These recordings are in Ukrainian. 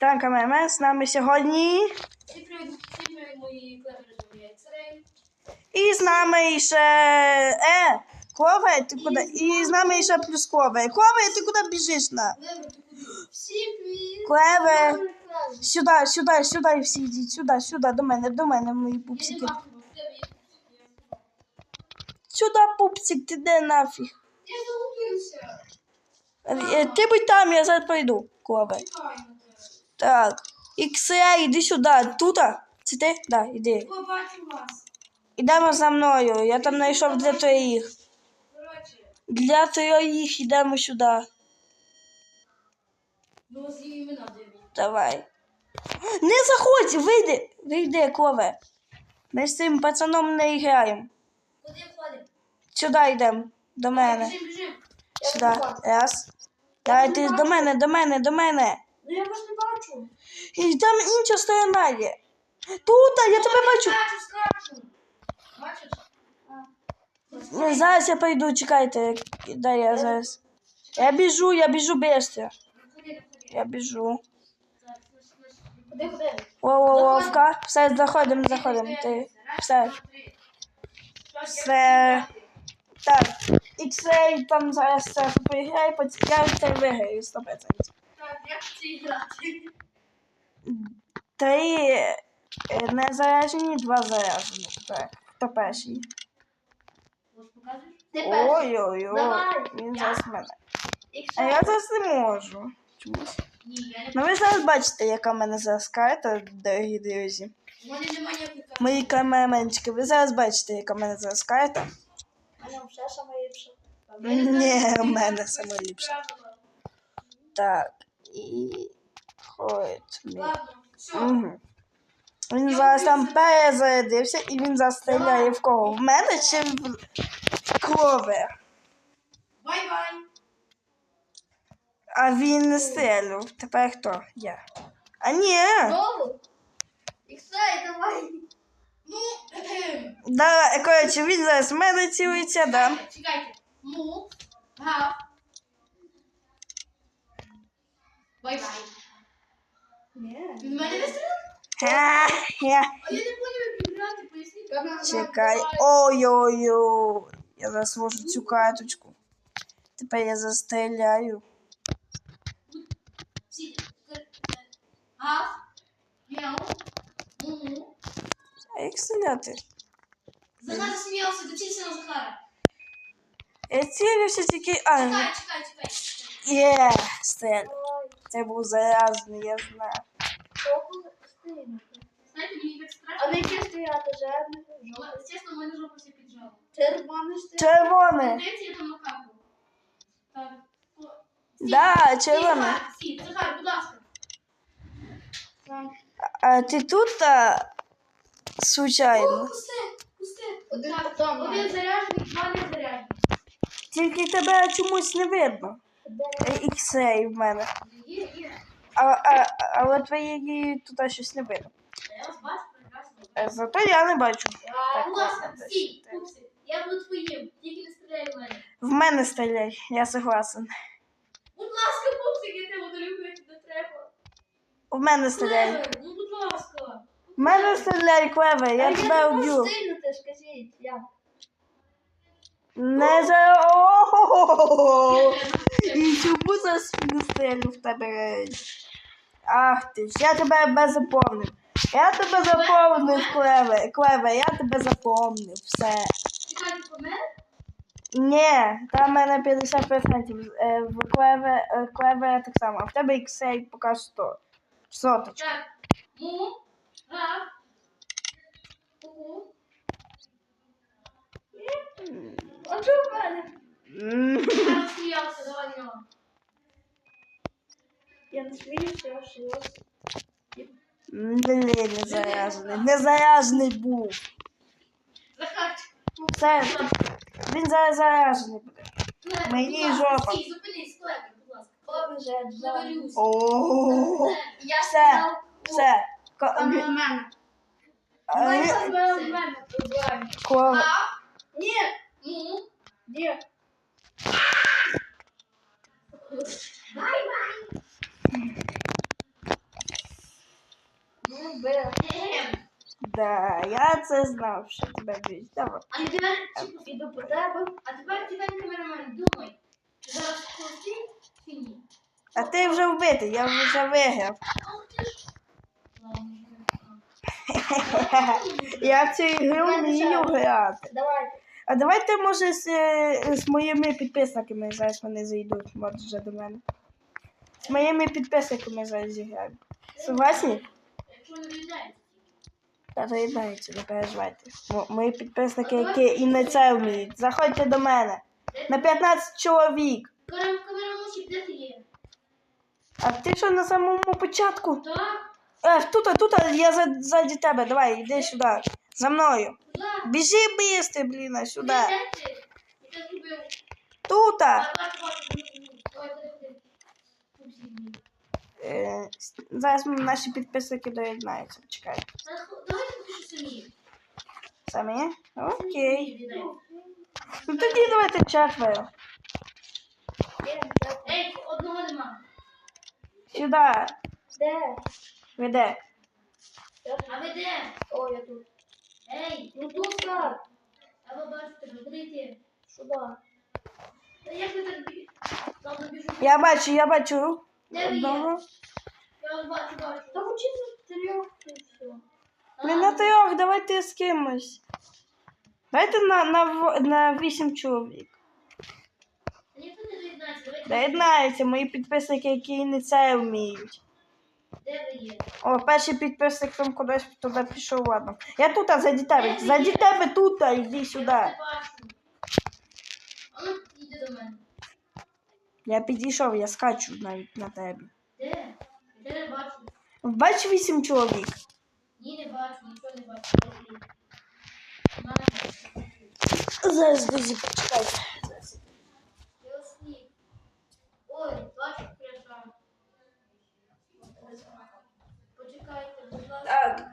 Так, КММ, з нами сьогодні. Всім привіт, всім привіт, мої клевери. І з нами ще. Е, Клове, ти куди? І з нами ще плюс Клове. Клове, ти куди біжиш на? Всім привіт. Клеве. Сюди, сюди, сюди всі йдіть, сюди, сюди, до мене, до мене, мої пупсики. Сюди, пупсик, ти де нафіг? Я загубився. Е, Ти будь там, я зараз прийду, Клове. Чекай. Так. Іксе, іди сюди. Тут? Це ти? Да, іди. О, бачу вас. Ідемо за мною. Я там знайшов для твоїх. Для твоїх йдемо сюди. ну. Давай. Не заходь, вийди. Вийди, Клове. Ми з цим пацаном не граємо. Куди входимо? Сюди йдемо. До мене. Біжим, біжим. Сюди. Раз. Давай ти до мене, до мене, до мене. Ну я вас не бачу. І там інша сторона є. Тут, я тебе бачу. Скачу, скачу. Бачиш? А. Зараз я прийду, чекайте. Дай я зараз. Я біжу, я біжу быстро. Я біжу. Зараз, зараз. Куди, куди? Все, заходимо, заходимо. Ти. Все. Все. Так. Іксей там зараз це поіграє, я це виграю 100%. Як це грати? Три е, не заряджені, два заряджені. Так. Хто перший? Ой-ой-ой. Давай. Він зараз мене. А я зараз не можу. Чомусь. Ні, я не Ну ви зараз бачите, яка в мене зараз карта, дорогі друзі. У мене немає ніякої карти. Мої камераменчики, ви зараз бачите, яка в мене зараз карта. У мене все саме ліпше. Ні, в мене саме ліпше. Так, і. Угу. Він зараз там перезарядився і він зараз стріляє в кого? В мене чи в кловер? Бай-бай. А він не стрілював. Тепер хто? Я. А ні. Іксай, давай. Ну. Да, коротше, він зараз в мене цілиться, да. Чекайте, Чекайте. Му. Гав. Бай-бай. Ні. Він мене не стріляв? Ха, я. А я не поняв, як грати, поясніть. Чекай. Ой-ой-ой. Я зараз цю карточку. Тепер я застріляю. Всі. Гав. Мяу. Му. А як стріляти? Захар сміявся, дочися на Захара. Я цілюся тільки. А, Чекай, чекай, чекай. є, стрілю. Це був заразний, я знаю. Знаєте, мені так А страшно. на яке стояти жадне? Чесно, в мене жопа вся піджала. Червоне стояти. Червоне. Здається, я там накапав. Так. Да, червоне. Стій, Захар, будь ласка. А ти тут а, случайно? О, пусте, пусте. Один Так, потом Один заряджений, два не заряджений. Тільки тебе чомусь не видно. Іксей в мене. А, а, але твоєї тут щось не видно. Е, Зато я не бачу. Ладно, стій, Я буду твоїм, тільки не стріляй в мене. В мене стріляй, я согласен. Будь ласка, пупсик, я тебе буду любити, не треба. В мене стріляй. Ну будь ласка. В мене стріляй, Клеве, я тебе вб'ю. Не за. І чому зараз не стрілю в тебе? Ах ти ж, я тебе заповнив. Я тебе заповнив, Клеве. Клеве, я тебе заповнив. Все. Ні, там в мене 50%. Е, В Клеве, е, Клеве так само. А в тебе іксей поки 100. Соточка. А що в мене? Захар сміявся, давай на нього. Я не сміюся, я шилась. Блін, не заряжений. Не заряжений був. Захарчик. Все, він зараз заряжений буде. Клевер, Мені будь ласка, жопа. Стій, зупинись, Клевер, будь ласка. Побіже, Заварюсь. О, Я Все. сказав, все. Ко- Там в мене. а, Давай ві- в мене, ко- Гав. Ні, Му. де? Да, я це знав, що тебе б'ють. Давай. А тепер, Іду по тебе. а тепер тебе камерамен, думай. Зараз крути чи ні? А ти вже вбитий, я вже виграв. Я в цю ігру вмію грати. Давайте. А давайте, може, з, е, з моїми підписниками зараз вони зайдуть, може вже до мене. З моїми підписниками зараз зіграємо. Согласні? Та доєднаються, не переживайте. Мої підписники, які і не це вміють. Заходьте до мене. На 15 чоловік. А ти що на самому початку? Так, Е, тут, тут, я за, ззаді тебе. Давай, йди сюди. За мною. так. Біжи бисти, блін, а сюди. Де ти? Я тебе зробив. Тут. А, бачу, бачу. Давай, ходи, ходи. Тут всі ні. Е, с- зараз наші підписники доєднаються. Чекай. Та хо- Давайте поки що самі. Самі? Окей. Віддай. Ну тоді давайте четверо. Ей, одного нема. Сюди. Де? Веде. А ви де? О, я тут. Ей, Ну тут так. а ви бачите, ви куди? Сюди. Та як ви так бі... Біжу. Я бачу, я бачу. Де ви є? Одного. Я вас бачу, бачу. Та учиться трьох і все. Не на трьох, давайте з кимось. Давайте на, на, в- на вісім чоловік. Ніхто не доєднається, давайте. Доєднаються мої підписники, які не це вміють. Де ви є? О, перший підписник там кудись туди пішов, ладно. Я тут, а заді тебе. Заді тебе тут, а йди Я сюди. бачу. А ну, йди до мене. Я підійшов, я скачу навіть на тебе. Де? Де не бачу? Бач вісім чоловік. Ні, не бачу, нічого не бачу. Де. Зараз друзі, почекайте. Я. Ой, бачу, краса. Почекайте, будь ласка. Так,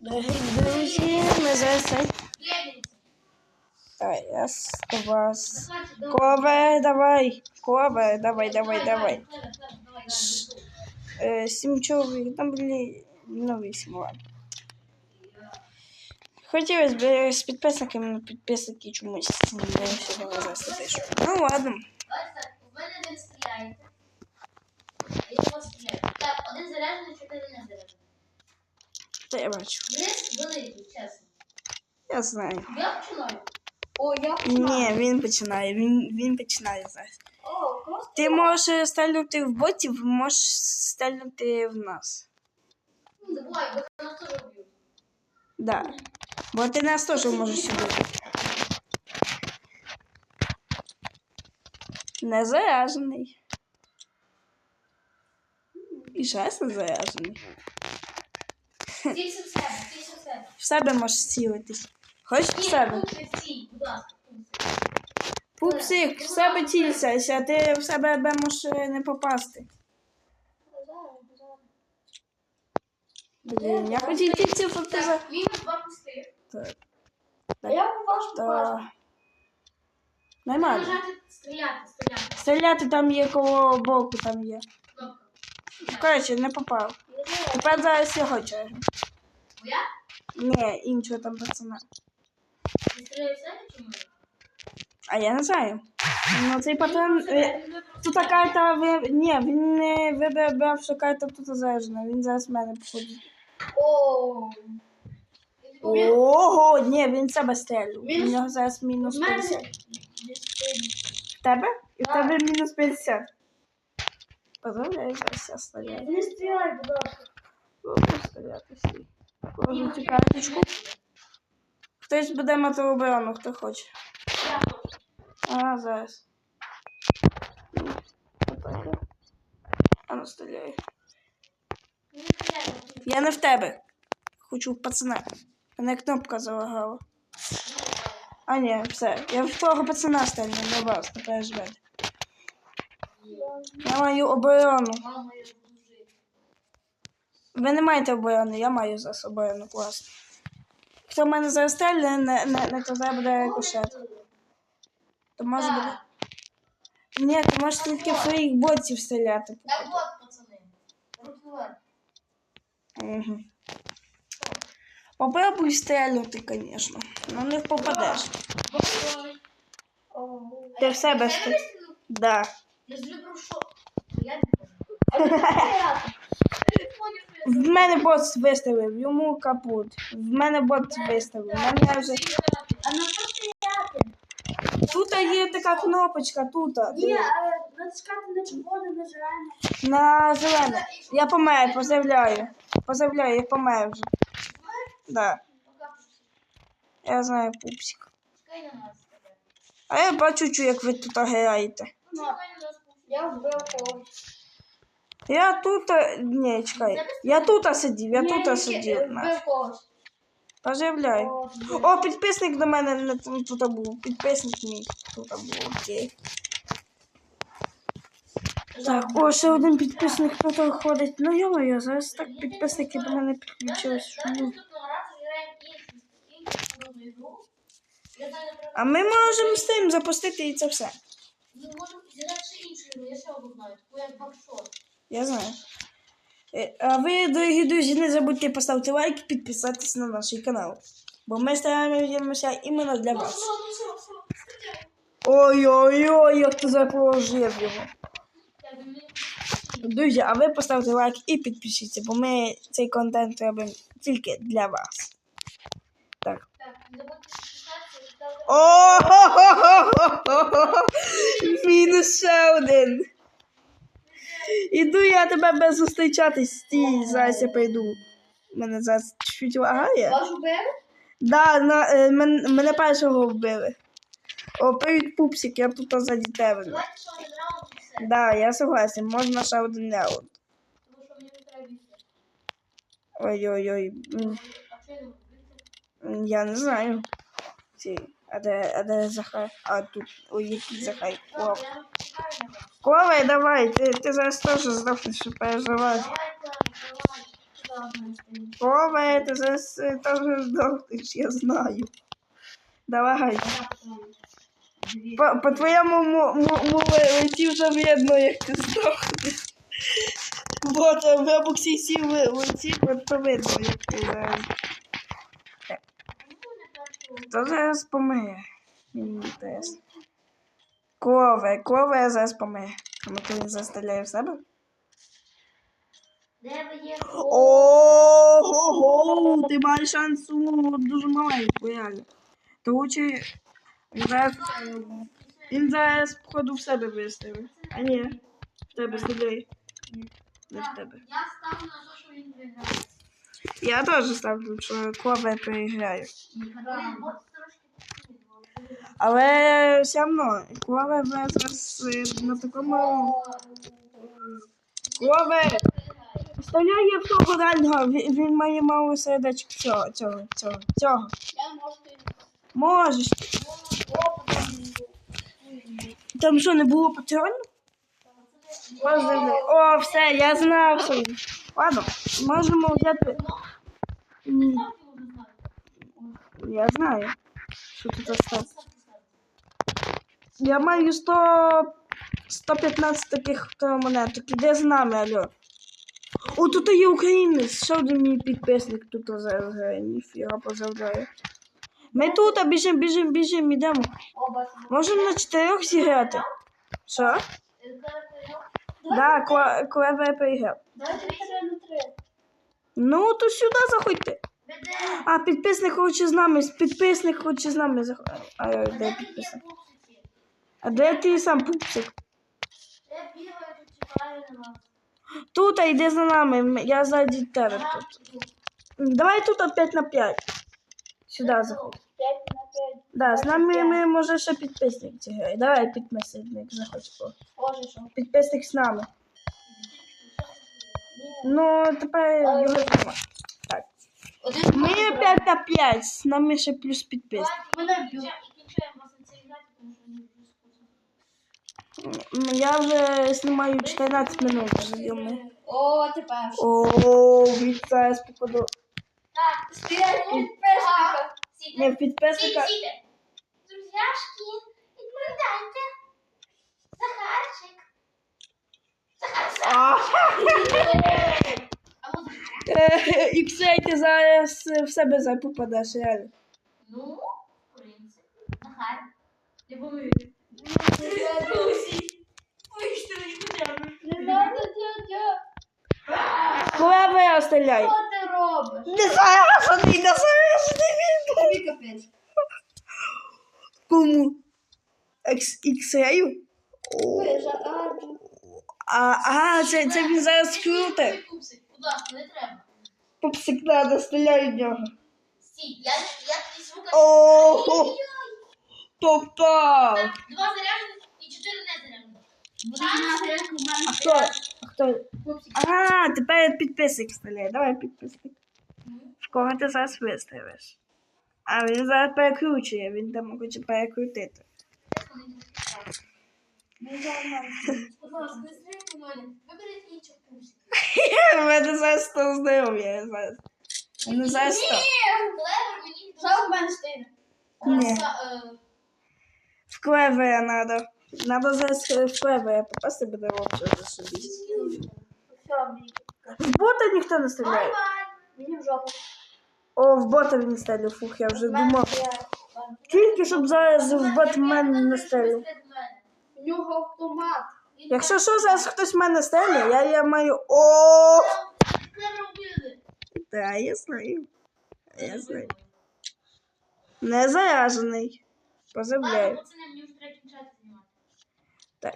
дорогі друзі, ми зараз цей. Єдніться. Давай, раз, два, с- Захочу, до- Кове, давай. Кове, давай, давай, давай. Давай, давай, давай, давай. Е, сім чоловік, там блін, ну вісім, ладно. Хотілося б з підписниками, але підписники чомусь не сьогодні зараз пишу. Ну ладно. Давайте так, у мене один стріляєте. Я у вас стріляю. Так, один заряджений, чотири не заряджений. Та я бачу. Риск великий, чесно. Я знаю. Я починаю. О, я Ні, він починає, він, він починає зараз. О, класно. Ти можеш стрельнути в ботів, можеш стрельнути в нас. Не забувай, бо я на це роблю. Да. Бо ти нас теж можеш сюди. Не заряжений. І зараз не заряжений. В себе, тільки в себе. В себе можеш цілитись. Хочеш в себе? Пупсик, в себе цілься, а ти в себе можеш е, не попасти. Блін, я хотів тільки щоб ти за... Мінус два пустих. Так, А покажу? та... Нормально. Нажати стріляти, стріляти. Стріляти там є коло боку, там є. Кнопка. Коротше, не попав. Тепер зараз його черга. Ні, іншого там пацана. А я не знаю. Ну цей патрон. е, Тут карта ви. Ні, він не вибрав, що карта тут заряджена. Він зараз в мене походить. О, Ого, ні, він себе стрелю. У нього зараз мінус в мене 50. В тебе? І в тебе мінус 50. Поздравляю, зараз я стріляю. не стріляй, будь ласка. Буду стріляти всі. Цю карточку. Хтось буде мати оборону, хто хоче. А, зараз. Ну. А ну стріляй. Я не в тебе. Хочу в пацана. Мене кнопка залагала. А ні, все. Я в того пацана стрільну, не вас, не переживайте. Я маю оборону. Ви не маєте оборони, я маю зараз оборону, класно. Хто в мене зараз стрільне, не, не, не то зараз буде рикошет. То може буде. Ні, ти можеш тільки в своїх ботів стріляти. так от, пацани. Руки. Угу. Попробуй стрельнути, звісно. Ну не попадеш. Ти в себе Я стріл. Да. Я що... Я не А. В мене бот виставив, йому капут. В мене бот виставив. Мене вже... А на що стріляти? Тут є така кнопочка, тут. Ні, але натискати на червоне, на зелене. На зелене. Я помер, поздравляю. Поздравляю, я помер вже. Да. Я знаю пупсик. А я бачу, як ви тут граєте. Я вбив когось. Я тут. е, Ні, чекай. Я тут сидів, я тут сидів. Вбив когось. Поздравляю. О. О, підписник до мене не тут був. Підписник мій тут був. Окей. Так, о, ще один підписник тут ходить. Ну йо-моє, зараз так підписники до мене підключились. А ми можемо з тим запустити і це все. Ще. Я одну знаю, таку як бакшот. Я знаю. Е, А ви, дорогі друзі, не забудьте поставити лайк і підписатися на наш канал. Бо ми стараємося іменно для вас. Ну, все, все. Ой-ой-ой, як ти заположив його. Друзі, а ви поставте лайк і підпишіться, бо ми цей контент робимо тільки для вас. Так. Так, не забудьте підписатися, ставте О! Мінус ще один. Іду я тебе без зустрічатись. Стій, зараз я прийду. Мене зараз чуть лагає. Вас вбив? Да, мене першого вбили. О, привіт, пупсик, я тут і все. Да, я согласен, можна ще один раунд. Ой-ой-ой. Я не знаю. Ці, а де, а де Захар? А тут, ой, який Захар. О. Вас. Ковай, давай, ти, ти зараз теж здохнеш, що переживаєш. Ковай, ти зараз е, теж здохнеш, я знаю. Давай. По, по твоєму му- му- му- вже видно, як ти здохнеш. Там в ребуксі сів лиці, от то видно, як ти зараз. Хто зараз помиє? Мені інтересно. Кове, кове зараз помиє. А ми коли застріляє в себе? Ого, ти маєш шансу дуже маленьку, реально. То лучше він зараз, він зараз походу в себе виставив. А ні, в тебе стріляє. Не в тебе. Я ставлю на те, що він виграє. Я теж ставлю, що кове переграє. Але все одно, кове зараз е, на такому... Кове! Стріляє в того дальнього, він, він має мало сердечок цього, цього, цього, цього. Можеш. Там що, не було патронів? О, все, я знав, що. Ладно, можемо взяти. Я знаю, що тут осталось. Я маю 100... 115 таких то монеток. Іде з нами, алло. О, тут є українець. Ще один мій підписник тут зараз грає. Ніфіга поздравляю. Ми тут біжимо, біжимо, біжимо, йдемо. Можемо на чотирьох зіграти. Що? Да, коли- коли ви переграв. Ну, то сюди заходьте. А, підписник хоче з нами, підписник хоче з нами заходити. А, де підписник? А де ти сам пупсик? Я бігаю, тут чекаю на вас. Тут, а йди за нами, я ззаді тебе тут. Давай тут 5 на 5. Сюди заходь. На. Да, з нами ми, може ще підписник зіграє. Давай підписник заходь. Підписник з нами. Ну, тепер його нема. Так. Ми 5 на 5, з нами ще плюс. М, Я вже знімаю 14 минут. вже, йому. О, ти перший. О, від зараз попаду. Так, Стріляй підписника. Не, підписника. Друзяшки, відповідайте. Захарчик. Захарчик. А, А музика? Е, Іксей, ти зараз е, в себе запопадеш, реально. Ну, в принципі. Нехай. Не помилуй. Ой, що мені хоча б. Не надо, дядя. Клеве стріляй. Що ти робиш? Не заражений, не заражений він. Тобі капець. Кому? Екс- Іксею? О, Вижа, а, А, а це, це він зараз круте. Пупсик, будь ласка, не треба. Пупсик надо, стріляй в нього. Стій, я, я тобі звука. О, попав. Так, Два заряджених і чотири не заряджених. А хто? А хто? А, тепер підписник стріляє. Давай підписник. В кого ти зараз виставиш? А він зараз перекручує, він там хоче перекрутити. Будь ласка, не стріляйте в мене. Виберіть інших пупсиків. У мене зараз 100 здоров'я. зараз. У мене зараз 100. Клевер мені Що в мене стине? Ні. В клевера надо. Надо зараз е, в клевера попасти буде вовче за собі. В бота ніхто не стріляє. Бай-бай. Мені в жопу. О, в бота він стріляв, фух, я вже думав. Тільки щоб зараз в мене не стріляв. Нього автомат. Він Якщо що, зараз хтось в мене стріляє, я, я маю. О! Клевер убили. Да, я знаю. Я знаю. Не заражений. Ладно, пацани, мені вже треба кінчати знімати. Так.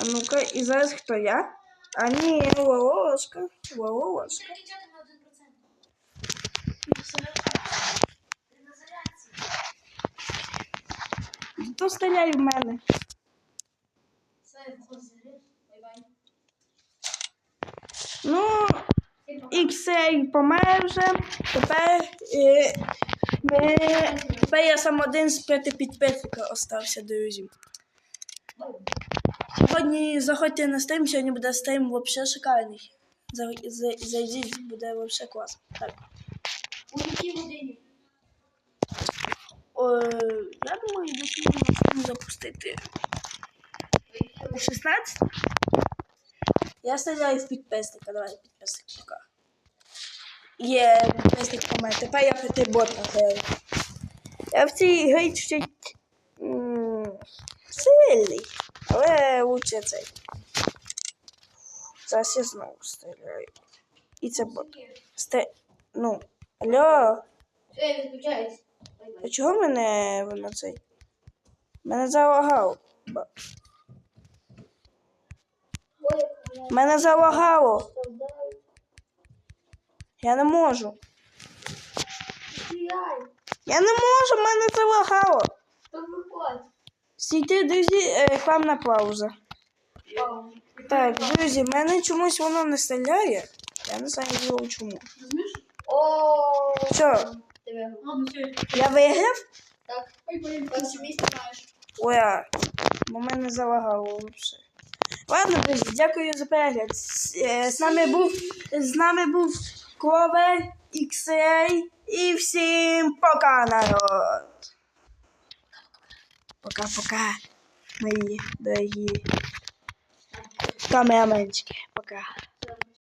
А ну-ка, і зараз хто я? А ні, Лолошка. Мені Лолошка. треба кінчати на 1%. Ти на зарядці. То стріляй в мене. Все, я виходжу з гри. Бай-бай. Ну, Іксей помер вже. Тепер, е, ми, тепер я сам один з п'яти підписників остався, друзі. Сьогодні заходьте на стрім, сьогодні буде стрім взагалі шикарний. За- за- Зайдіть, буде взагалі класно. Так. У якій годині? Я думаю, десь можна запустити. У 16? Я стріляю в підписника, давай підписник поки. Є підписник помер. Тепер я проти бота граю. Я в цій грі чуть м, сильний, але лучше цей. Зараз я знову стріляю. І це бот. Сте... Ну, алло. А чого мене воно цей? Мене залагало. Мене залагало. Я не можу. Я не можу, мене залагало. Стійте, друзі, рекламна пауза. Так, друзі, мене чомусь воно не стріляє. Я не знаю чому. Все. я виграв? Так. Ой, а, бо мене залагало взагалі. Ладно, друзі, дякую за перегляд. З, е, нами був з нами був Кловер, XA і всім пока, народ. Пока-пока, мої дорогі камераменчики. Пока.